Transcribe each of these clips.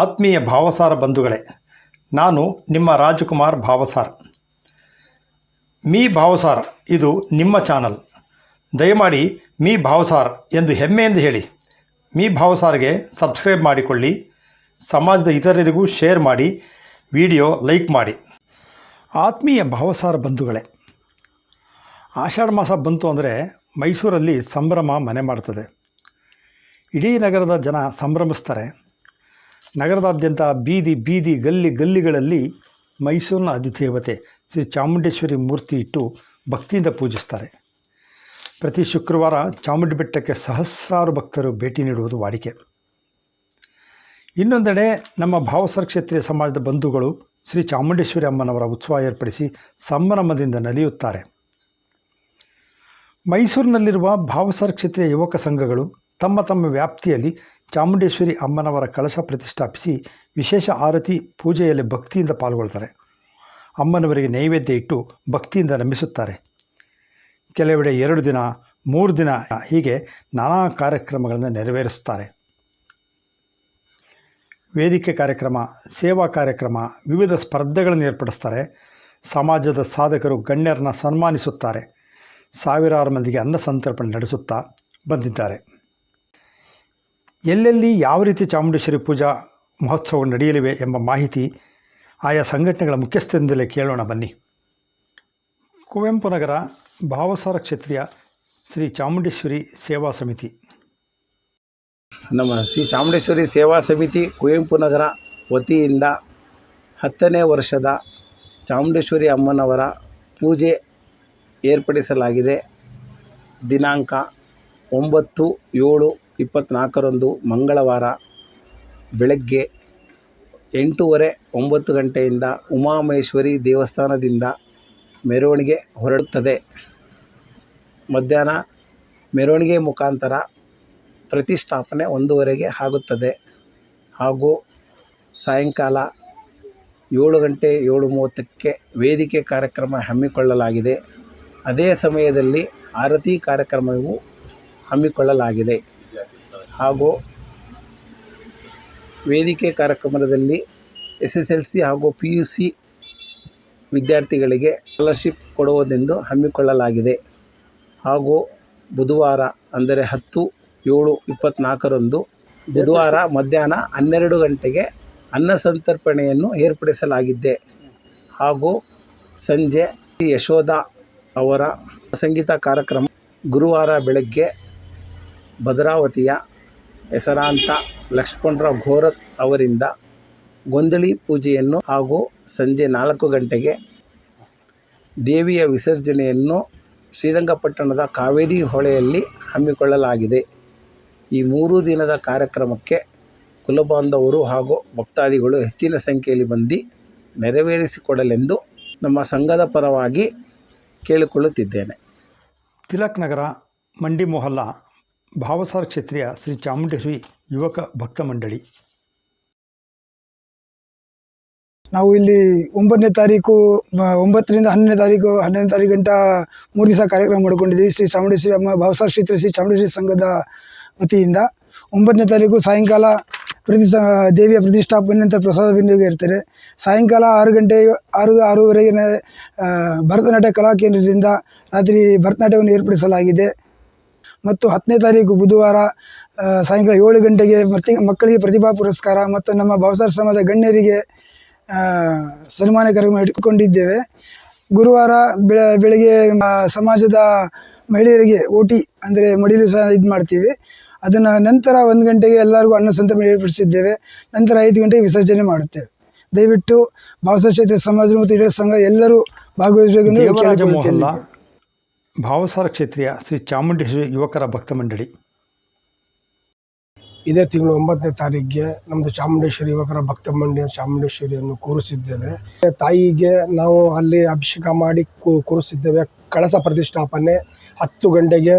ಆತ್ಮೀಯ ಭಾವಸಾರ ಬಂಧುಗಳೇ, ನಾನು ನಿಮ್ಮ ರಾಜಕುಮಾರ್ ಭಾವಸಾರ್. ಮೀ ಭಾವಸಾರ್, ಇದು ನಿಮ್ಮ ಚಾನಲ್. ದಯಮಾಡಿ ಮೀ ಭಾವಸಾರ್ ಎಂದು ಹೆಮ್ಮೆಯಿಂದ ಹೇಳಿ. ಮೀ ಭಾವಸಾರ್ಗೆ ಸಬ್ಸ್ಕ್ರೈಬ್ ಮಾಡಿಕೊಳ್ಳಿ. ಸಮಾಜದ ಇತರರಿಗೂ ಶೇರ್ ಮಾಡಿ. ವಿಡಿಯೋ ಲೈಕ್ ಮಾಡಿ. ಆತ್ಮೀಯ ಭಾವಸಾರ ಬಂಧುಗಳೇ, ಆಷಾಢ ಮಾಸ ಬಂತು ಅಂದರೆ ಮೈಸೂರಲ್ಲಿ ಸಂಭ್ರಮ ಮನೆ ಮಾಡ್ತದೆ. ಇಡೀ ನಗರದ ಜನ ಸಂಭ್ರಮಿಸ್ತಾರೆ. ನಗರದಾದ್ಯಂತ ಬೀದಿ ಬೀದಿ ಗಲ್ಲಿ ಗಲ್ಲಿಗಳಲ್ಲಿ ಮೈಸೂರಿನ ಅಧಿದೇವತೆ ಶ್ರೀ ಚಾಮುಂಡೇಶ್ವರಿ ಮೂರ್ತಿ ಇಟ್ಟು ಭಕ್ತಿಯಿಂದ ಪೂಜಿಸ್ತಾರೆ. ಪ್ರತಿ ಶುಕ್ರವಾರ ಚಾಮುಂಡಿ ಬೆಟ್ಟಕ್ಕೆ ಸಹಸ್ರಾರು ಭಕ್ತರು ಭೇಟಿ ನೀಡುವುದು ವಾಡಿಕೆ. ಇನ್ನೊಂದೆಡೆ ನಮ್ಮ ಭಾವಸರ ಕ್ಷೇತ್ರೀಯ ಸಮಾಜದ ಬಂಧುಗಳು ಶ್ರೀ ಚಾಮುಂಡೇಶ್ವರಿ ಅಮ್ಮನವರ ಉತ್ಸವ ಏರ್ಪಡಿಸಿ ಸಂಭ್ರಮದಿಂದ ನಲಿಯುತ್ತಾರೆ. ಮೈಸೂರಿನಲ್ಲಿರುವ ಭಾವಸರ ಕ್ಷೇತ್ರೀಯ ಯುವಕ ಸಂಘಗಳು ತಮ್ಮ ತಮ್ಮ ವ್ಯಾಪ್ತಿಯಲ್ಲಿ ಚಾಮುಂಡೇಶ್ವರಿ ಅಮ್ಮನವರ ಕಳಶ ಪ್ರತಿಷ್ಠಾಪಿಸಿ ವಿಶೇಷ ಆರತಿ ಪೂಜೆಯಲ್ಲಿ ಭಕ್ತಿಯಿಂದ ಪಾಲ್ಗೊಳ್ತಾರೆ. ಅಮ್ಮನವರಿಗೆ ನೈವೇದ್ಯ ಇಟ್ಟು ಭಕ್ತಿಯಿಂದ ನಂಬಿಸುತ್ತಾರೆ. ಕೆಲವೆಡೆ ಎರಡು ದಿನ, ಮೂರು ದಿನ ಹೀಗೆ ನಾನಾ ಕಾರ್ಯಕ್ರಮಗಳನ್ನು ನೆರವೇರಿಸುತ್ತಾರೆ. ವೇದಿಕೆ ಕಾರ್ಯಕ್ರಮ, ಸೇವಾ ಕಾರ್ಯಕ್ರಮ, ವಿವಿಧ ಸ್ಪರ್ಧೆಗಳನ್ನು ಏರ್ಪಡಿಸ್ತಾರೆ ಸಮಾಜದ ಸಾಧಕರು ಗಣ್ಯರನ್ನ ಸನ್ಮಾನಿಸುತ್ತಾರೆ. ಸಾವಿರಾರು ಮಂದಿಗೆ ಅನ್ನ ಸಂತರ್ಪಣೆ ನಡೆಸುತ್ತಾ ಬಂದಿದ್ದಾರೆ. ಎಲ್ಲೆಲ್ಲಿ ಯಾವ ರೀತಿ ಚಾಮುಂಡೇಶ್ವರಿ ಪೂಜಾ ಮಹೋತ್ಸವ ನಡೆಯಲಿವೆ ಎಂಬ ಮಾಹಿತಿ ಆಯಾ ಸಂಘಟನೆಗಳ ಮುಖ್ಯಸ್ಥರಿಂದಲೇ ಕೇಳೋಣ ಬನ್ನಿ. ಕುವೆಂಪು ನಗರ ಭಾವಸಾರ ಕ್ಷೇತ್ರೀಯ ಶ್ರೀ ಚಾಮುಂಡೇಶ್ವರಿ ಸೇವಾ ಸಮಿತಿ. ನಮ್ಮ ಶ್ರೀ ಚಾಮುಂಡೇಶ್ವರಿ ಸೇವಾ ಸಮಿತಿ ಕುವೆಂಪು ನಗರ ವತಿಯಿಂದ ಹತ್ತನೇ ವರ್ಷದ ಚಾಮುಂಡೇಶ್ವರಿ ಅಮ್ಮನವರ ಪೂಜೆ ಏರ್ಪಡಿಸಲಾಗಿದೆ. ದಿನಾಂಕ ಒಂಬತ್ತು ಏಳು ಇಪ್ಪತ್ತ್ನಾಲ್ಕರಂದು ಮಂಗಳವಾರ ಬೆಳಗ್ಗೆ ಎಂಟೂವರೆ ಒಂಬತ್ತು ಗಂಟೆಯಿಂದ ಉಮಾಮಹೇಶ್ವರಿ ದೇವಸ್ಥಾನದಿಂದ ಮೆರವಣಿಗೆ ಹೊರಡುತ್ತದೆ. ಮಧ್ಯಾಹ್ನ ಮೆರವಣಿಗೆ ಮುಖಾಂತರ ಪ್ರತಿಷ್ಠಾಪನೆ ಒಂದೂವರೆಗೆ ಆಗುತ್ತದೆ. ಹಾಗೂ ಸಾಯಂಕಾಲ ಏಳು ಗಂಟೆ ಏಳು ಮೂವತ್ತಕ್ಕೆ ವೇದಿಕೆ ಕಾರ್ಯಕ್ರಮ ಹಮ್ಮಿಕೊಳ್ಳಲಾಗಿದೆ. ಅದೇ ಸಮಯದಲ್ಲಿ ಆರತಿ ಕಾರ್ಯಕ್ರಮವು ಹಮ್ಮಿಕೊಳ್ಳಲಾಗಿದೆ. ಹಾಗೂ ವೇದಿಕೆ ಕಾರ್ಯಕ್ರಮದಲ್ಲಿ ಎಸ್ ಎಸ್ ಎಲ್ ಸಿ ಹಾಗೂ ಪಿ ಯು ಸಿ ವಿದ್ಯಾರ್ಥಿಗಳಿಗೆ ಸ್ಕಾಲರ್ಶಿಪ್ ಕೊಡುವುದೆಂದು ಹಮ್ಮಿಕೊಳ್ಳಲಾಗಿದೆ. ಹಾಗೂ ಬುಧವಾರ ಅಂದರೆ ಹತ್ತು ಏಳು ಇಪ್ಪತ್ತ್ನಾಲ್ಕರಂದು ಬುಧವಾರ ಮಧ್ಯಾಹ್ನ ಹನ್ನೆರಡು ಗಂಟೆಗೆ ಅನ್ನ ಸಂತರ್ಪಣೆಯನ್ನು ಏರ್ಪಡಿಸಲಾಗಿದೆ. ಹಾಗೂ ಸಂಜೆ ಯಶೋಧ ಅವರ ಸಂಗೀತ ಕಾರ್ಯಕ್ರಮ ಗುರುವಾರ ಬೆಳಗ್ಗೆ ಭದ್ರಾವತಿಯ ಹೆಸರಾಂತ ಲಕ್ಷ್ಮಣರಾವ್ ಘೋರತ್ ಅವರಿಂದ ಗೊಂದಳಿ ಪೂಜೆಯನ್ನು ಹಾಗೂ ಸಂಜೆ ನಾಲ್ಕು ಗಂಟೆಗೆ ದೇವಿಯ ವಿಸರ್ಜನೆಯನ್ನು ಶ್ರೀರಂಗಪಟ್ಟಣದ ಕಾವೇರಿ ಹೊಳೆಯಲ್ಲಿ ಹಮ್ಮಿಕೊಳ್ಳಲಾಗಿದೆ. ಈ ಮೂರು ದಿನದ ಕಾರ್ಯಕ್ರಮಕ್ಕೆ ಕುಲಬಾಂಧವರು ಹಾಗೂ ಭಕ್ತಾದಿಗಳು ಹೆಚ್ಚಿನ ಸಂಖ್ಯೆಯಲ್ಲಿ ಬಂದು ನೆರವೇರಿಸಿಕೊಡಲೆಂದು ನಮ್ಮ ಸಂಘದ ಪರವಾಗಿ ಕೇಳಿಕೊಳ್ಳುತ್ತಿದ್ದೇನೆ. ತಿಲಕ್ ನಗರ, ಮಂಡಿ ಮೊಹಲ್ಲಾ ಭಾವಸಾರ ಕ್ಷೇತ್ರೀಯ ಶ್ರೀ ಚಾಮುಂಡೇಶ್ವರಿ ಯುವಕ ಭಕ್ತ ಮಂಡಳಿ. ನಾವು ಇಲ್ಲಿ ಒಂಬತ್ತನೇ ತಾರೀಕು ಒಂಬತ್ತರಿಂದ ಹನ್ನೊಂದನೇ ತಾರೀಕು ಹನ್ನೊಂದನೇ ತಾರೀಕು ಗಂಟ ಮೂರು ದಿವಸ ಕಾರ್ಯಕ್ರಮ ಮಾಡಿಕೊಂಡಿದ್ವಿ ಶ್ರೀ ಚಾಮುಂಡೇಶ್ವರಿ ಅಮ್ಮ, ಭಾವಸಾರ ಕ್ಷೇತ್ರ ಶ್ರೀ ಚಾಮುಂಡೇಶ್ವರಿ ಸಂಘದ ವತಿಯಿಂದ ಒಂಬತ್ತನೇ ತಾರೀಕು ಸಾಯಂಕಾಲ ಪ್ರತಿ ದೇವಿಯ ಪ್ರತಿಷ್ಠಾಪನೆ ನಂತರ ಪ್ರಸಾದ ವಿನಿಯೋಗ ಇರ್ತಾರೆ ಸಾಯಂಕಾಲ ಆರು ಗಂಟೆ, ಆರು ಆರೂವರೆಗಿನ ಭರತನಾಟ್ಯ ಕಲಾ ಕೇಂದ್ರದಿಂದ ರಾತ್ರಿ ಭರತನಾಟ್ಯವನ್ನು ಏರ್ಪಡಿಸಲಾಗಿದೆ. ಮತ್ತು ಹತ್ತನೇ ತಾರೀಕು ಬುಧವಾರ ಸಾಯಂಕಾಲ ಏಳು ಗಂಟೆಗೆ ಮತ್ತೆ ಮಕ್ಕಳಿಗೆ ಪ್ರತಿಭಾ ಪುರಸ್ಕಾರ ಮತ್ತು ನಮ್ಮ ಭಾವಸಾರ ಸಮಾಜದ ಗಣ್ಯರಿಗೆ ಸನ್ಮಾನ ಕಾರ್ಯಕ್ರಮ ಇಟ್ಕೊಂಡಿದ್ದೇವೆ ಗುರುವಾರ ಬೆಳ ಬೆಳಗ್ಗೆ ಸಮಾಜದ ಮಹಿಳೆಯರಿಗೆ ಓಟಿ ಅಂದರೆ ಮಡಿಲು ಸಹ ಇದು ಮಾಡ್ತೀವಿ. ಅದನ್ನು ನಂತರ ಒಂದು ಗಂಟೆಗೆ ಎಲ್ಲರಿಗೂ ಅನ್ನ ಸಂತರ್ಪಣೆ ಏರ್ಪಡಿಸಿದ್ದೇವೆ. ನಂತರ ಐದು ಗಂಟೆಗೆ ವಿಸರ್ಜನೆ ಮಾಡುತ್ತೇವೆ. ದಯವಿಟ್ಟು ಭಾವಸಾರ ಕ್ಷೇತ್ರ ಸಮಾಜ ಮತ್ತು ಇತರ ಸಂಘ ಎಲ್ಲರೂ ಭಾಗವಹಿಸಬೇಕೆಂದು ಕೇಳಿಕೊಳ್ಳುತ್ತೇನೆ. ಭಾವಸಾರ ಕ್ಷೇತ್ರೀಯ ಶ್ರೀ ಚಾಮುಂಡೇಶ್ವರಿ ಯುವಕರ ಭಕ್ತ ಮಂಡಳಿ. ಇದೇ ತಿಂಗಳು ಒಂಬತ್ತನೇ ತಾರೀಕಿಗೆ ನಮ್ಮದು ಚಾಮುಂಡೇಶ್ವರಿ ಯುವಕರ ಭಕ್ತ ಮಂಡಳಿಯ ಚಾಮುಂಡೇಶ್ವರಿಯನ್ನು ಕೂರಿಸಿದ್ದೇವೆ ತಾಯಿಗೆ ನಾವು ಅಲ್ಲಿ ಅಭಿಷೇಕ ಮಾಡಿ ಕೂರಿಸಿದ್ದೇವೆ. ಕಳಸ ಪ್ರತಿಷ್ಠಾಪನೆ ಹತ್ತು ಗಂಟೆಗೆ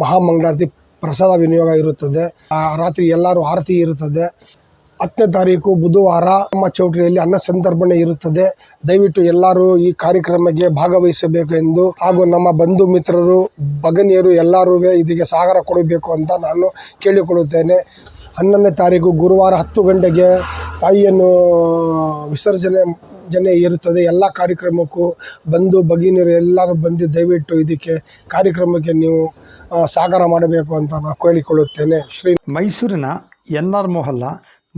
ಮಹಾಮಂಗಳಾರತಿ ಪ್ರಸಾದ ವಿನಿಯೋಗ ಇರುತ್ತದೆ. ರಾತ್ರಿ ಎಲ್ಲರೂ ಆರತಿ ಇರುತ್ತದೆ. ಹತ್ತನೇ ತಾರೀಕು ಬುಧವಾರ ನಮ್ಮ ಚೌಟ್ರಿಯಲ್ಲಿ ಅನ್ನ ಸಂದರ್ಭಣೆ ಇರುತ್ತದೆ. ದಯವಿಟ್ಟು ಎಲ್ಲರೂ ಈ ಕಾರ್ಯಕ್ರಮಕ್ಕೆ ಭಾಗವಹಿಸಬೇಕು ಎಂದು ಹಾಗೂ ನಮ್ಮ ಬಂಧು ಮಿತ್ರರು ಬಗನಿಯರು ಎಲ್ಲರೂ ಇದಕ್ಕೆ ಸಹಕಾರ ಕೊಡಬೇಕು ಅಂತ ನಾನು ಕೇಳಿಕೊಳ್ಳುತ್ತೇನೆ. ಹನ್ನೊಂದನೇ ತಾರೀಕು ಗುರುವಾರ ಹತ್ತು ಗಂಟೆಗೆ ತಾಯಿಯನ್ನು ವಿಸರ್ಜನೆ ಜನೆ ಇರುತ್ತದೆ. ಎಲ್ಲ ಕಾರ್ಯಕ್ರಮಕ್ಕೂ ಬಂದು ಭಗಿನಿಯರು ಎಲ್ಲರೂ ಬಂದು ದಯವಿಟ್ಟು ಇದಕ್ಕೆ ಕಾರ್ಯಕ್ರಮಕ್ಕೆ ನೀವು ಸಾಗರ ಮಾಡಬೇಕು ಅಂತ ನಾನು ಕೇಳಿಕೊಳ್ಳುತ್ತೇನೆ. ಶ್ರೀ ಮೈಸೂರಿನ ಎನ್ ಆರ್ ಮೊಹಲ್ಲ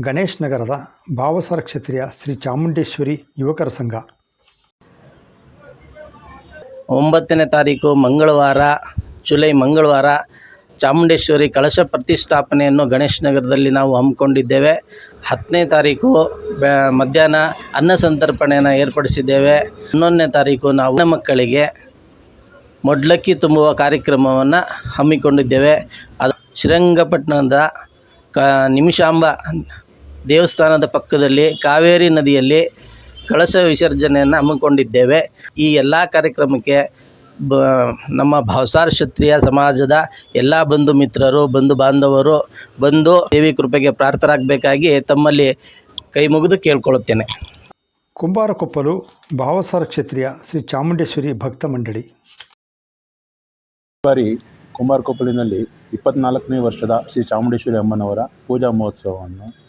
ಗಣೇಶ್ ನಗರದ ಭಾವಸಾರ ಕ್ಷತ್ರಿಯ ಶ್ರೀ ಚಾಮುಂಡೇಶ್ವರಿ ಯುವಕರ ಸಂಘ. ಒಂಬತ್ತನೇ ತಾರೀಕು ಮಂಗಳವಾರ, ಜುಲೈ ಮಂಗಳವಾರ ಚಾಮುಂಡೇಶ್ವರಿ ಕಳಶ ಪ್ರತಿಷ್ಠಾಪನೆಯನ್ನು ಗಣೇಶ್ ನಗರದಲ್ಲಿ ನಾವು ಹಮ್ಮಿಕೊಂಡಿದ್ದೇವೆ. ಹತ್ತನೇ ತಾರೀಕು ಮಧ್ಯಾಹ್ನ ಅನ್ನ ಸಂತರ್ಪಣೆಯನ್ನು ಏರ್ಪಡಿಸಿದ್ದೇವೆ. ಹನ್ನೊಂದನೇ ತಾರೀಕು ನಾವು ಮಕ್ಕಳಿಗೆ ಮೊಡ್ಲಕ್ಕಿ ತುಂಬುವ ಕಾರ್ಯಕ್ರಮವನ್ನು ಹಮ್ಮಿಕೊಂಡಿದ್ದೇವೆ. ಅದು ಶ್ರೀರಂಗಪಟ್ಟಣದ ಕ, ನಿಮಿಷಾಂಬ ದೇವಸ್ಥಾನದ ಪಕ್ಕದಲ್ಲಿ ಕಾವೇರಿ ನದಿಯಲ್ಲಿ ಕಳಶ ವಿಸರ್ಜನೆಯನ್ನು ಹಮ್ಮಿಕೊಂಡಿದ್ದೇವೆ. ಈ ಎಲ್ಲ ಕಾರ್ಯಕ್ರಮಕ್ಕೆ ಬ ನಮ್ಮ ಭಾವಸಾರ ಕ್ಷತ್ರಿಯ ಸಮಾಜದ ಎಲ್ಲ ಬಂಧು ಮಿತ್ರರು ಬಂಧು ಬಾಂಧವರು ಬಂದು ದೇವಿ ಕೃಪೆಗೆ ಪ್ರಾರ್ಥರಾಗಬೇಕಾಗಿ ತಮ್ಮಲ್ಲಿ ಕೈ ಮುಗಿದು ಕೇಳ್ಕೊಳ್ಳುತ್ತೇನೆ. ಕುಂಬಾರಕೊಪ್ಪಲು ಭಾವಸಾರ ಕ್ಷತ್ರಿಯ ಶ್ರೀ ಚಾಮುಂಡೇಶ್ವರಿ ಭಕ್ತ ಮಂಡಳಿ. ಬಾರಿ ಕುಂಬಾರಕೊಪ್ಪಲಿನಲ್ಲಿ ಇಪ್ಪತ್ನಾಲ್ಕನೇ ವರ್ಷದ ಶ್ರೀ ಚಾಮುಂಡೇಶ್ವರಿ ಅಮ್ಮನವರ ಪೂಜಾ ಮಹೋತ್ಸವವನ್ನು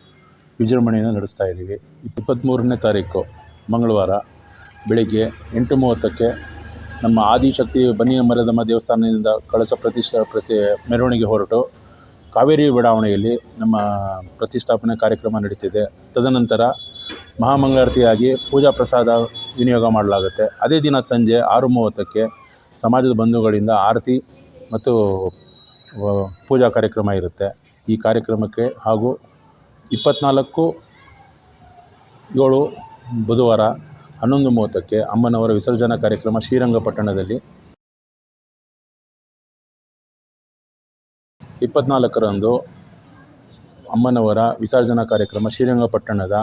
ವಿಜೃಂಭಣೆಯನ್ನು ನಡೆಸ್ತಾ ಇದ್ದೀವಿ. ಇಪ್ಪತ್ತ್ಮೂರನೇ ತಾರೀಕು ಮಂಗಳವಾರ ಬೆಳಗ್ಗೆ ಎಂಟು ಮೂವತ್ತಕ್ಕೆ ನಮ್ಮ ಆದಿಶಕ್ತಿ ಬನ್ನಿಯ ಮರದಮ್ಮ ದೇವಸ್ಥಾನದಿಂದ ಕಳಸ ಪ್ರತಿಷ್ಠಾ ಪ್ರತಿ ಮೆರವಣಿಗೆ ಹೊರಟು ಕಾವೇರಿ ಬಡಾವಣೆಯಲ್ಲಿ ನಮ್ಮ ಪ್ರತಿಷ್ಠಾಪನೆ ಕಾರ್ಯಕ್ರಮ ನಡೀತಿದೆ. ತದನಂತರ ಮಹಾಮಂಗಳಾರತಿಯಾಗಿ ಪೂಜಾ ಪ್ರಸಾದ ವಿನಿಯೋಗ ಮಾಡಲಾಗುತ್ತೆ. ಅದೇ ದಿನ ಸಂಜೆ ಆರು ಮೂವತ್ತಕ್ಕೆ ಸಮಾಜದ ಬಂಧುಗಳಿಂದ ಆರತಿ ಮತ್ತು ಪೂಜಾ ಕಾರ್ಯಕ್ರಮ ಇರುತ್ತೆ. ಈ ಕಾರ್ಯಕ್ರಮಕ್ಕೆ ಹಾಗೂ ಇಪ್ಪತ್ತ್ನಾಲ್ಕು ಏಳು ಬುಧವಾರ ಹನ್ನೊಂದು ಮೂವತ್ತಕ್ಕೆ ಅಮ್ಮನವರ ವಿಸರ್ಜನಾ ಕಾರ್ಯಕ್ರಮ ಶ್ರೀರಂಗಪಟ್ಟಣದಲ್ಲಿ. ಇಪ್ಪತ್ತ್ನಾಲ್ಕರಂದು ಅಮ್ಮನವರ ವಿಸರ್ಜನಾ ಕಾರ್ಯಕ್ರಮ ಶ್ರೀರಂಗಪಟ್ಟಣದ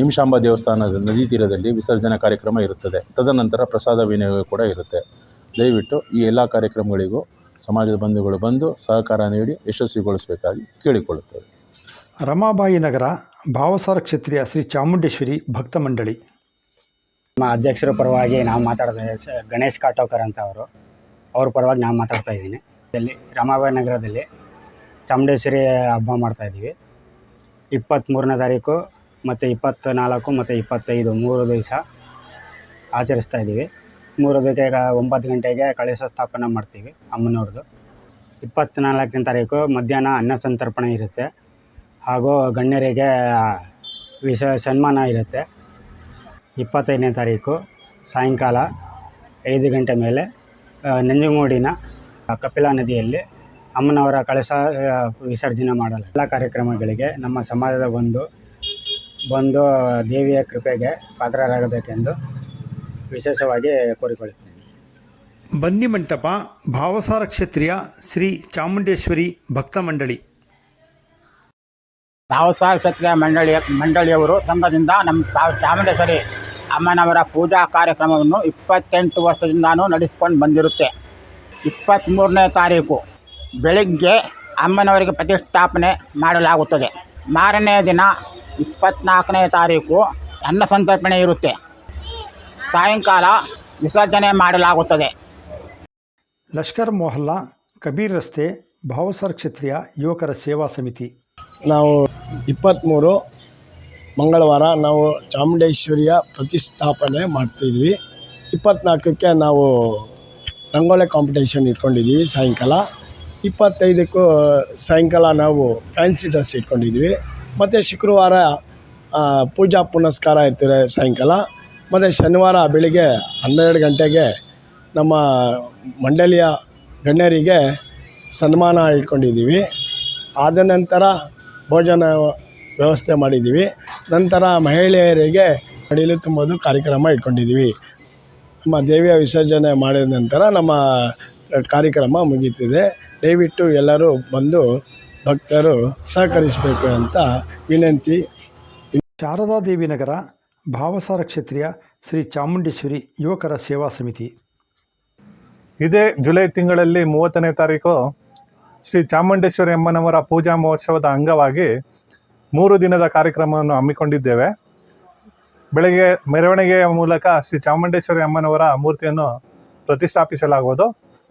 ನಿಮಿಷಾಂಬ ದೇವಸ್ಥಾನದ ನದಿ ತೀರದಲ್ಲಿ ವಿಸರ್ಜನಾ ಕಾರ್ಯಕ್ರಮ ಇರುತ್ತದೆ. ತದನಂತರ ಪ್ರಸಾದ ವಿನಿಯೋಗ ಕೂಡ ಇರುತ್ತೆ. ದಯವಿಟ್ಟು ಈ ಎಲ್ಲ ಕಾರ್ಯಕ್ರಮಗಳಿಗೂ ಸಮಾಜದ ಬಂಧುಗಳು ಬಂದು ಸಹಕಾರ ನೀಡಿ ಯಶಸ್ವಿಗೊಳಿಸಬೇಕಾಗಿ ಕೇಳಿಕೊಳ್ಳುತ್ತೇವೆ. ರಮಾಬಾಯಿ ನಗರ, ಭಾವಸಾರ ಕ್ಷತ್ರಿಯ ಶ್ರೀ ಚಾಮುಂಡೇಶ್ವರಿ ಭಕ್ತ ಮಂಡಳಿ. ನಮ್ಮ ಅಧ್ಯಕ್ಷರ ಪರವಾಗಿ ನಾವು ಮಾತಾಡ್ತಾ ಗಣೇಶ್ ಕಾಟೋಕರ್ ಅಂತ ಅವರು. ಅವ್ರ ಪರವಾಗಿ ನಾನು ಮಾತಾಡ್ತಾ ಇದ್ದೀನಿ. ಇಲ್ಲಿ ರಮಾಬಾಯಿ ನಗರದಲ್ಲಿ ಚಾಮುಂಡೇಶ್ವರಿ ಹಬ್ಬ ಮಾಡ್ತಾ ಇದ್ದೀವಿ. ಇಪ್ಪತ್ತ್ಮೂರನೇ ತಾರೀಕು ಮತ್ತು ಇಪ್ಪತ್ತ್ನಾಲ್ಕು ಮತ್ತು ಇಪ್ಪತ್ತೈದು ಮೂರು ದಿವಸ ಆಚರಿಸ್ತಾ ಇದ್ದೀವಿ. ಮೂರು ದಿವಸ ಒಂಬತ್ತು ಗಂಟೆಗೆ ಕಳಿಸ ಸ್ಥಾಪನೆ ಮಾಡ್ತೀವಿ ಅಮ್ಮನವ್ರದ್ದು. ಇಪ್ಪತ್ತ್ನಾಲ್ಕನೇ ತಾರೀಕು ಮಧ್ಯಾಹ್ನ ಅನ್ನ ಸಂತರ್ಪಣೆ ಇರುತ್ತೆ. ಹಾಗೂ ಗಣ್ಯರಿಗೆ ವಿಶ ಸನ್ಮಾನ ಇರುತ್ತೆ. ಇಪ್ಪತ್ತೈದನೇ ತಾರೀಕು ಸಾಯಂಕಾಲ ಐದು ಗಂಟೆ ಮೇಲೆ ಆ, ನಂಜನಗೂಡಿನ ಕಪಿಲಾ ನದಿಯಲ್ಲಿ ಅಮ್ಮನವರ ಕಳಸ ವಿಸರ್ಜನೆ ಮಾಡಲು ಎಲ್ಲ ಕಾರ್ಯಕ್ರಮಗಳಿಗೆ ನಮ್ಮ ಸಮಾಜದ ಬಂದು ಬಂದು ದೇವಿಯ ಕೃಪೆಗೆ ಪಾತ್ರರಾಗಬೇಕೆಂದು ವಿಶೇಷವಾಗಿ ಕೋರಿಕೊಳ್ಳುತ್ತೇನೆ. ಬನ್ನಿ ಮಂಟಪ ಭಾವಸಾರ ಕ್ಷತ್ರಿಯ ಶ್ರೀ ಚಾಮುಂಡೇಶ್ವರಿ ಭಕ್ತ ಮಂಡಳಿ. ಭಾವಸಾರ ಕ್ಷತ್ರಿಯ ಮಂಡಳಿಯ ಮಂಡಳಿಯವರು ಸಂಘದಿಂದ ನಮ್ಮ ಚಾಮುಂಡೇಶ್ವರಿ ಅಮ್ಮನವರ ಪೂಜಾ ಕಾರ್ಯಕ್ರಮವನ್ನು ಇಪ್ಪತ್ತೆಂಟು ವರ್ಷದಿಂದಾನು ನಡೆಸಿಕೊಂಡು ಬಂದಿರುತ್ತೆ. ಇಪ್ಪತ್ತ್ಮೂರನೇ ತಾರೀಕು ಬೆಳಿಗ್ಗೆ ಅಮ್ಮನವರಿಗೆ ಪ್ರತಿಷ್ಠಾಪನೆ ಮಾಡಲಾಗುತ್ತದೆ. ಮಾರನೇ ದಿನ ಇಪ್ಪತ್ತ್ನಾಲ್ಕನೇ ತಾರೀಕು ಅನ್ನ ಸಂತರ್ಪಣೆ ಇರುತ್ತೆ. ಸಾಯಂಕಾಲ ವಿಸರ್ಜನೆ ಮಾಡಲಾಗುತ್ತದೆ. ಲಷ್ಕರ್ ಮೊಹಲ್ಲಾ ಕಬೀರ್ ರಸ್ತೆ ಭಾವಸರ್ ಕ್ಷೇತ್ರೀಯ ಯುವಕರ ಸೇವಾ ಸಮಿತಿ. ನಾವು ಇಪ್ಪತ್ತ್ಮೂರು ಮಂಗಳವಾರ ನಾವು ಚಾಮುಂಡೇಶ್ವರಿಯ ಪ್ರತಿಷ್ಠಾಪನೆ ಮಾಡ್ತಿದ್ವಿ. ಇಪ್ಪತ್ತ್ನಾಲ್ಕಕ್ಕೆ ನಾವು ರಂಗೋಲಿ ಕಾಂಪಿಟೇಷನ್ ಇಟ್ಕೊಂಡಿದ್ದೀವಿ ಸಾಯಂಕಾಲ. ಇಪ್ಪತ್ತೈದಕ್ಕೂ ಸಾಯಂಕಾಲ ನಾವು ಫ್ಯಾನ್ಸಿ ಡ್ರೆಸ್ ಇಟ್ಕೊಂಡಿದ್ವಿ ಮತ್ತು ಶುಕ್ರವಾರ ಪೂಜಾ ಪುನಸ್ಕಾರ ಇರ್ತಾರೆ ಸಾಯಂಕಾಲ. ಮತ್ತು ಶನಿವಾರ ಬೆಳಿಗ್ಗೆ ಹನ್ನೆರಡು ಗಂಟೆಗೆ ನಮ್ಮ ಮಂಡಳಿಯ ಗಣ್ಯರಿಗೆ ಸನ್ಮಾನ ಇಟ್ಕೊಂಡಿದ್ದೀವಿ. ಆದ ನಂತರ ಭೋಜನ ವ್ಯವಸ್ಥೆ ಮಾಡಿದ್ದೀವಿ. ನಂತರ ಮಹಿಳೆಯರಿಗೆ ಸಡಿಲು ತುಂಬೋದು ಕಾರ್ಯಕ್ರಮ ಇಟ್ಕೊಂಡಿದ್ದೀವಿ. ನಮ್ಮ ದೇವಿಯ ವಿಸರ್ಜನೆ ಮಾಡಿದ ನಂತರ ನಮ್ಮ ಕಾರ್ಯಕ್ರಮ ಮುಗೀತಿದೆ ದಯವಿಟ್ಟು ಎಲ್ಲರೂ ಬಂದು ಭಕ್ತರು ಸಹಕರಿಸಬೇಕು ಅಂತ ವಿನಂತಿ. ಶಾರದಾದೇವಿ ನಗರ ಭಾವಸಾರ ಕ್ಷೇತ್ರೀಯ ಶ್ರೀ ಚಾಮುಂಡೇಶ್ವರಿ ಯುವಕರ ಸೇವಾ ಸಮಿತಿ. ಇದೇ ಜುಲೈ ತಿಂಗಳಲ್ಲಿ ಮೂವತ್ತನೇ ತಾರೀಕು ಶ್ರೀ ಚಾಮುಂಡೇಶ್ವರಿ ಅಮ್ಮನವರ ಪೂಜಾ ಮಹೋತ್ಸವದ ಅಂಗವಾಗಿ ಮೂರು ದಿನದ ಕಾರ್ಯಕ್ರಮವನ್ನು ಹಮ್ಮಿಕೊಂಡಿದ್ದೇವೆ. ಬೆಳಗ್ಗೆ ಮೆರವಣಿಗೆಯ ಮೂಲಕ ಶ್ರೀ ಚಾಮುಂಡೇಶ್ವರಿ ಅಮ್ಮನವರ ಮೂರ್ತಿಯನ್ನು ಪ್ರತಿಷ್ಠಾಪಿಸಲಾಗುವುದು.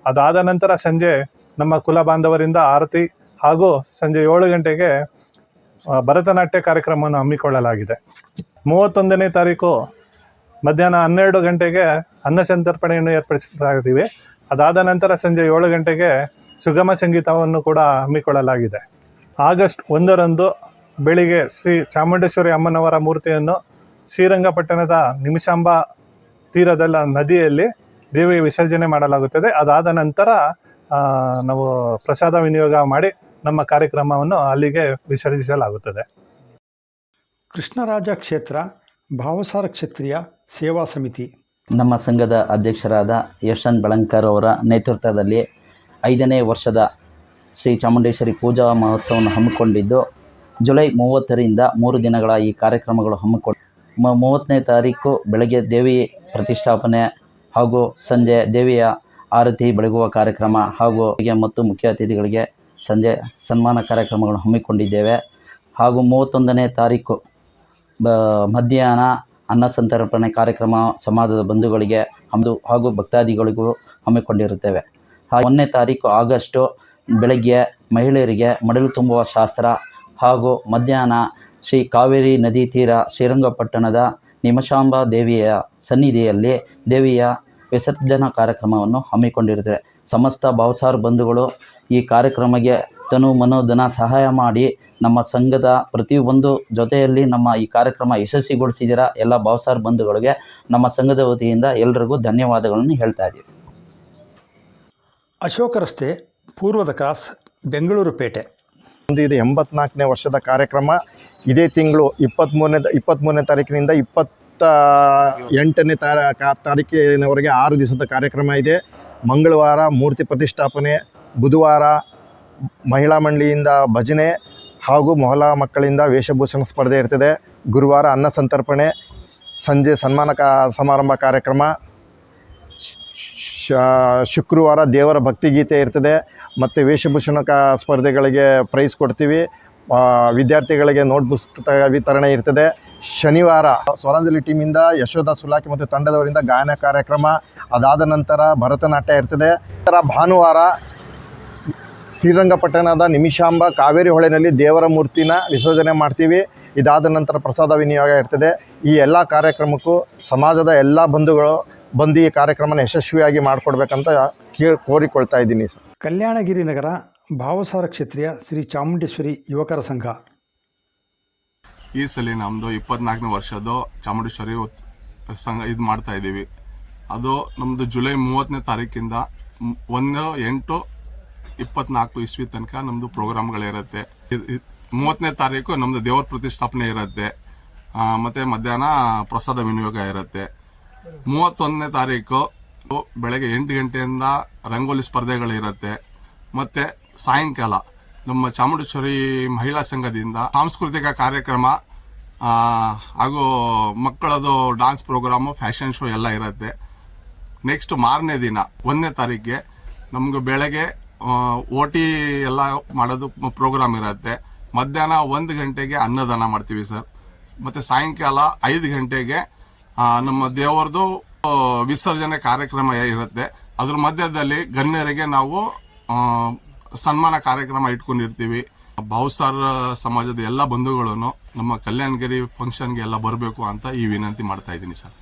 ಅದಾದ ನಂತರ ಸಂಜೆ ನಮ್ಮ ಕುಲ ಬಾಂಧವರಿಂದ ಆರತಿ ಹಾಗೂ ಸಂಜೆ ಏಳು ಗಂಟೆಗೆ ಭರತನಾಟ್ಯ ಕಾರ್ಯಕ್ರಮವನ್ನು ಹಮ್ಮಿಕೊಳ್ಳಲಾಗಿದೆ. ಮೂವತ್ತೊಂದನೇ ತಾರೀಕು ಮಧ್ಯಾಹ್ನ ಹನ್ನೆರಡು ಗಂಟೆಗೆ ಅನ್ನ ಸಂತರ್ಪಣೆಯನ್ನು ಅದಾದ ನಂತರ ಸಂಜೆ ಏಳು ಗಂಟೆಗೆ ಸುಗಮ ಸಂಗೀತವನ್ನು ಕೂಡ ಹಮ್ಮಿಕೊಳ್ಳಲಾಗಿದೆ. ಆಗಸ್ಟ್ ಒಂದರಂದು ಬೆಳಿಗ್ಗೆ ಶ್ರೀ ಚಾಮುಂಡೇಶ್ವರಿ ಅಮ್ಮನವರ ಮೂರ್ತಿಯನ್ನು ಶ್ರೀರಂಗಪಟ್ಟಣದ ನಿಮಿಷಾಂಬ ತೀರದಲ್ಲ ನದಿಯಲ್ಲಿ ದೇವಿಯ ವಿಸರ್ಜನೆ ಮಾಡಲಾಗುತ್ತದೆ. ಅದಾದ ನಂತರ ನಾವು ಪ್ರಸಾದ ವಿನಿಯೋಗ ಮಾಡಿ ನಮ್ಮ ಕಾರ್ಯಕ್ರಮವನ್ನು ಅಲ್ಲಿಗೆ ವಿಸರ್ಜಿಸಲಾಗುತ್ತದೆ. ಕೃಷ್ಣರಾಜ ಕ್ಷೇತ್ರ ಭಾವಸಾರ ಕ್ಷೇತ್ರೀಯ ಸೇವಾ ಸಮಿತಿ. ನಮ್ಮ ಸಂಘದ ಅಧ್ಯಕ್ಷರಾದ ಯಶನ್ ಬಳಂಕರ್ ಅವರ ನೇತೃತ್ವದಲ್ಲಿ ಐದನೇ ವರ್ಷದ ಶ್ರೀ ಚಾಮುಂಡೇಶ್ವರಿ ಪೂಜಾ ಮಹೋತ್ಸವವನ್ನು ಹಮ್ಮಿಕೊಂಡಿದ್ದು, ಜುಲೈ ಮೂವತ್ತರಿಂದ ಮೂರು ದಿನಗಳ ಈ ಕಾರ್ಯಕ್ರಮಗಳು ಹಮ್ಮಿಕೊಂಡು ಮೂವತ್ತನೇ ತಾರೀಕು ಬೆಳಗ್ಗೆ ದೇವಿ ಪ್ರತಿಷ್ಠಾಪನೆ ಹಾಗೂ ಸಂಜೆ ದೇವಿಯ ಆರತಿ ಬೆಳಗುವ ಕಾರ್ಯಕ್ರಮ ಹಾಗೂ ಮತ್ತು ಮುಖ್ಯ ಅತಿಥಿಗಳಿಗೆ ಸಂಜೆ ಸನ್ಮಾನ ಕಾರ್ಯಕ್ರಮಗಳನ್ನು ಹಮ್ಮಿಕೊಂಡಿದ್ದೇವೆ. ಹಾಗೂ ಮೂವತ್ತೊಂದನೇ ತಾರೀಕು, ಬ, ಮಧ್ಯಾಹ್ನ ಅನ್ನ ಸಂತರ್ಪಣೆ ಕಾರ್ಯಕ್ರಮ ಸಮಾಜದ ಬಂಧುಗಳಿಗೆ ಹಮ್ದು ಹಾಗೂ ಭಕ್ತಾದಿಗಳಿಗೂ ಹಮ್ಮಿಕೊಂಡಿರುತ್ತೇವೆ. ಒಂದನೇ ತಾರೀಕು ಆಗಸ್ಟು ಬೆಳಗ್ಗೆ ಮಹಿಳೆಯರಿಗೆ ಮಡಲು ತುಂಬುವ ಶಾಸ್ತ್ರ ಹಾಗೂ ಮಧ್ಯಾಹ್ನ ಶ್ರೀ ಕಾವೇರಿ ನದಿ ತೀರ ಶ್ರೀರಂಗಪಟ್ಟಣದ ನಿಮಶಾಂಬ ದೇವಿಯ ಸನ್ನಿಧಿಯಲ್ಲಿ ದೇವಿಯ ವಿಸರ್ಜನಾ ಕಾರ್ಯಕ್ರಮವನ್ನು ಹಮ್ಮಿಕೊಂಡಿರುತ್ತದೆ ಸಮಸ್ತ ಭಾವಸಾರ್ ಬಂಧುಗಳು ಈ ಕಾರ್ಯಕ್ರಮಕ್ಕೆ ತನು ಮನೋಧನ ಸಹಾಯ ಮಾಡಿ ನಮ್ಮ ಸಂಘದ ಪ್ರತಿಯೊಂದು ಜೊತೆಯಲ್ಲಿ ನಮ್ಮ ಈ ಕಾರ್ಯಕ್ರಮ ಯಶಸ್ವಿಗೊಳಿಸಿದಿರ ಎಲ್ಲ ಭಾವಸಾರ್ ಬಂಧುಗಳಿಗೆ ನಮ್ಮ ಸಂಘದ ವತಿಯಿಂದ ಎಲ್ರಿಗೂ ಧನ್ಯವಾದಗಳನ್ನು ಹೇಳ್ತಾ ಇದ್ದೀವಿ. ಅಶೋಕ ರಸ್ತೆ ಪೂರ್ವದ ಕ್ರಾಸ್, ಬೆಂಗಳೂರು ಪೇಟೆ. ಒಂದು ಇದು ಎಂಬತ್ನಾಲ್ಕನೇ ವರ್ಷದ ಕಾರ್ಯಕ್ರಮ. ಇದೇ ತಿಂಗಳು ಇಪ್ಪತ್ತ್ಮೂರನೇ ಇಪ್ಪತ್ತ್ಮೂರನೇ ತಾರೀಕಿನಿಂದ ಇಪ್ಪತ್ತ ಎಂಟನೇ ತಾರ ತಾರೀಕಿನವರೆಗೆ ಆರು ದಿವಸದ ಕಾರ್ಯಕ್ರಮ ಇದೆ. ಮಂಗಳವಾರ ಮೂರ್ತಿ ಪ್ರತಿಷ್ಠಾಪನೆ, ಬುಧವಾರ ಮಹಿಳಾ ಮಂಡಳಿಯಿಂದ ಭಜನೆ ಹಾಗೂ ಮೊಹಲಾ ಮಕ್ಕಳಿಂದ ವೇಷಭೂಷಣ ಸ್ಪರ್ಧೆ ಇರ್ತದೆ. ಗುರುವಾರ ಅನ್ನ ಸಂತರ್ಪಣೆ, ಸಂಜೆ ಸನ್ಮಾನ ಕಾ, ಸಮಾರಂಭ ಕಾರ್ಯಕ್ರಮ. ಶ- ಶುಕ್ರವಾರ ದೇವರ ಭಕ್ತಿಗೀತೆ ಇರ್ತದೆ ಮತ್ತು ವೇಷಭೂಷಣ ಕ ಸ್ಪರ್ಧೆಗಳಿಗೆ ಪ್ರೈಸ್ ಕೊಡ್ತೀವಿ. ವಿದ್ಯಾರ್ಥಿಗಳಿಗೆ ನೋಟ್ ಪುಸ್ತಕ ವಿತರಣೆ ಇರ್ತದೆ. ಶನಿವಾರ ಸ್ವರಾಂಜಲಿ ಟೀಮಿಂದ ಯಶೋಧ ಸುಲಾಕಿ ಮತ್ತು ತಂಡದವರಿಂದ ಗಾಯನ ಕಾರ್ಯಕ್ರಮ. ಅದಾದ ನಂತರ ಭರತನಾಟ್ಯ ಇರ್ತದೆ. ನಂತರ ಭಾನುವಾರ ಶ್ರೀರಂಗಪಟ್ಟಣದ ನಿಮಿಷಾಂಬ ಕಾವೇರಿ ಹೊಳೆನಲ್ಲಿ ದೇವರ ಮೂರ್ತಿನ ವಿಸರ್ಜನೆ ಮಾಡ್ತೀವಿ. ಇದಾದ ನಂತರ ಪ್ರಸಾದ ವಿನಿಯೋಗ ಇರ್ತದೆ. ಈ ಎಲ್ಲ ಕಾರ್ಯಕ್ರಮಕ್ಕೂ ಸಮಾಜದ ಎಲ್ಲ ಬಂಧುಗಳು ಬಂದು ಈ ಕಾರ್ಯಕ್ರಮನ ಯಶಸ್ವಿಯಾಗಿ ಮಾಡಿಕೊಡ್ಬೇಕಂತ ಕೇ ಕೋರಿಕೊಳ್ತಾ ಇದ್ದೀನಿ ಸರ್. ಕಲ್ಯಾಣಗಿರಿ ನಗರ ಭಾವಸಾರ ಕ್ಷೇತ್ರೀಯ ಶ್ರೀ ಚಾಮುಂಡೇಶ್ವರಿ ಯುವಕರ ಸಂಘ. ಈ ಸಲ ನಮ್ಮದು ಇಪ್ಪತ್ನಾಲ್ಕನೇ ವರ್ಷದ್ದು ಚಾಮುಂಡೇಶ್ವರಿ ಸಂಘ ಇದು ಮಾಡ್ತಾ ಇದ್ದೀವಿ. ಅದು ನಮ್ಮದು ಜುಲೈ ಮೂವತ್ತನೇ ತಾರೀಕಿಂದ ಒಂದು ಎಂಟು ಇಪ್ಪತ್ನಾಲ್ಕು ಇಸ್ವಿ ತನಕ ನಮ್ಮದು ಪ್ರೋಗ್ರಾಮ್ಗಳಿರುತ್ತೆ ಮೂವತ್ತನೇ ತಾರೀಕು ನಮ್ಮದು ದೇವರ ಪ್ರತಿಷ್ಠಾಪನೆ ಇರುತ್ತೆ. ಮತ್ತು ಮತ್ತೆ ಮಧ್ಯಾಹ್ನ ಪ್ರಸಾದ ವಿನಿಯೋಗ ಇರುತ್ತೆ. ಮೂವತ್ತೊಂದನೇ ತಾರೀಕು ಬೆಳಗ್ಗೆ ಎಂಟು ಗಂಟೆಯಿಂದ ರಂಗೋಲಿ ಸ್ಪರ್ಧೆಗಳಿರುತ್ತೆ. ಮತ್ತೆ ಸಾಯಂಕಾಲ ನಮ್ಮ ಚಾಮುಂಡೇಶ್ವರಿ ಮಹಿಳಾ ಸಂಘದಿಂದ ಸಾಂಸ್ಕೃತಿಕ ಕಾರ್ಯಕ್ರಮ ಹಾಗೂ ಮಕ್ಕಳದು ಡಾನ್ಸ್ ಪ್ರೋಗ್ರಾಮು ಫ್ಯಾಷನ್ ಶೋ ಎಲ್ಲ ಇರುತ್ತೆ. ನೆಕ್ಸ್ಟ್ ಮಾರನೇ ದಿನ, ಒಂದನೇ ತಾರೀಕಿಗೆ ನಮ್ಗೆ ಬೆಳಗ್ಗೆ ಓ ಟಿ ಎಲ್ಲ ಮಾಡೋದು ಪ್ರೋಗ್ರಾಮ್ ಇರುತ್ತೆ. ಮಧ್ಯಾಹ್ನ ಒಂದು ಗಂಟೆಗೆ ಅನ್ನದಾನ ಮಾಡ್ತೀವಿ ಸರ್. ಮತ್ತೆ ಸಾಯಂಕಾಲ ಐದು ಗಂಟೆಗೆ ನಮ್ಮ ದೇವರದು ವಿಸರ್ಜನೆ ಕಾರ್ಯಕ್ರಮ ಇರುತ್ತೆ. ಅದ್ರ ಮಧ್ಯದಲ್ಲಿ ಗಣ್ಯರಿಗೆ ನಾವು ಸನ್ಮಾನ ಕಾರ್ಯಕ್ರಮ ಇಟ್ಕೊಂಡಿರ್ತೀವಿ. ಬಹುಸಾರ ಸಮಾಜದ ಎಲ್ಲ ಬಂಧುಗಳನ್ನು, ನಮ್ಮ ಕಲ್ಯಾಣಗಿರಿ ಫಂಕ್ಷನ್ಗೆ ಎಲ್ಲ ಬರಬೇಕು ಅಂತ ಈ ವಿನಂತಿ ಮಾಡ್ತಾ ಇದ್ದೀನಿ ಸರ್.